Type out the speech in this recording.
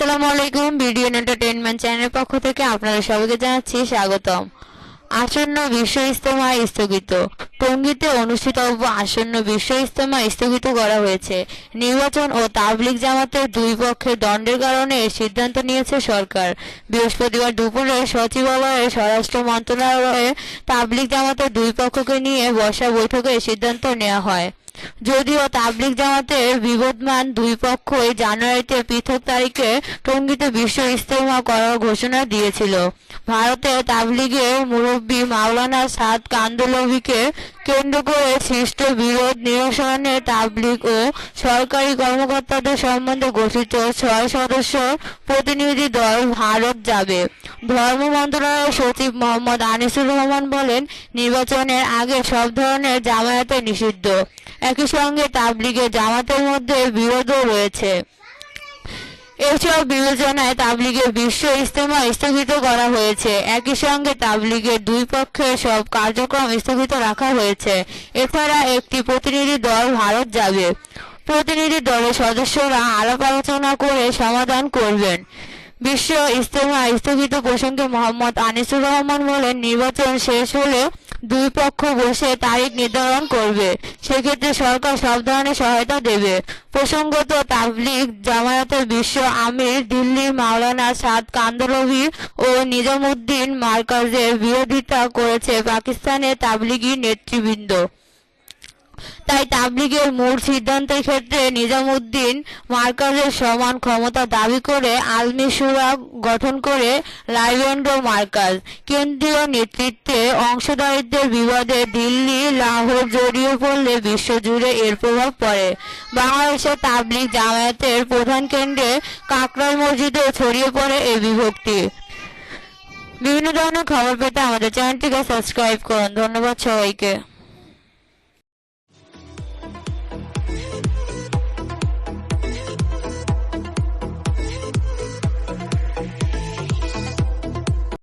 আসসালামু আলাইকুম video entertainment চ্যানেলের পক্ষ থেকে আপনাদের সবাইকে জানাচ্ছি স্বাগতম। আসন্ন বিশ্ব ইজতেমা স্থগিত। টঙ্গীতে অনুষ্ঠিতব্য আসন্ন বিশ্ব ইজতেমা স্থগিত করা হয়েছে। নির্বাচন ও তাবলিগ জামাতের দুই পক্ষের দণ্ডের কারণে সিদ্ধান্ত নিয়েছে সরকার। বৃহস্পতিবার দুপুরে সচিবালয়ে স্বরাষ্ট্র মন্ত্রণালয়ে তাবলিগ জামাতের দুই পক্ষকে নিয়ে বসা বৈঠকে সিদ্ধান্ত নেওয়া হয়। যদিও তাবলিক জামাতের বিবদমান দুই পক্ষই জানুয়ারিতে পৃথক তারিখে টঙ্গিতে বিশ্ব ইজতেমা করার ঘোষণা দিয়েছিল। ভারতে তাবলিগের মুরব্বী মাওলানা সাদ কান্দলভিকে কেন্দ্র করে সৃষ্ট বিরোধ নিরসনে তাবলিগ ও সরকারি কর্মকর্তাদের সম্বন্ধে গঠিত ছয় সদস্য প্রতিনিধি দল ভারত যাবে। ধর্ম মন্ত্রণালয়ের সচিব মোহাম্মদ আনিসুর রহমান বলেন, নির্বাচনের আগে সব ধরনের জামায়াতে নিষিদ্ধ। একই সঙ্গে তাবলিগের জামাতের মধ্যে বিরোধও রয়েছে। এসব বিবেচনায় তাবলিগের বিশ্ব ইজতেমা স্থগিত করা হয়েছে। একই সঙ্গে তাবলিগের দুই পক্ষের সব কার্যক্রম স্থগিত রাখা হয়েছে। এছাড়া একটি প্রতিনিধি দল ভারত যাবে। প্রতিনিধি দলের সদস্যরা আলাপ আলোচনা করে সমাধান করবেন। বিশ্ব ইজতেমা স্থগিত প্রসঙ্গে মোহাম্মদ আনিসুর রহমান বলেন, নির্বাচন শেষ হলে দুই পক্ষ বসে তারিখ নির্ধারণ করবে। সেক্ষেত্রে সরকার সব ধরনের সহায়তা দেবে। প্রসঙ্গত তাবলিগ জামায়াতের বিশ্ব আমির দিল্লি মাওলানা সাদ কান্দলভি ও নিজামুদ্দিন মার্কাজের বিরোধিতা করেছে পাকিস্তানের তাবলিগি নেতৃবৃন্দ। তাই তাবলিগের মূল সিদ্ধান্তের ক্ষেত্রে নিজামুদ্দিন মার্কাজের সমান ক্ষমতা দাবি করে আলমি সুরা গঠন করে রাইবেন্দ্র মার্কাজ। কেন্দ্রীয় নেতৃত্বে অংশদারিত্বের বিবাদে দিল্লি, লাহোর জড়িয়ে পড়লে বিশ্বজুড়ে এর প্রভাব পড়ে। বাংলাদেশের তাবলিগ জামায়াতের প্রধান কেন্দ্রে কাকরাই মসজিদে ছড়িয়ে পড়ে এই বিভক্তি। বিভিন্ন ধরনের খবর পেতে আমাদের চ্যানেলটিকে সাবস্ক্রাইব করুন। ধন্যবাদ সবাইকে।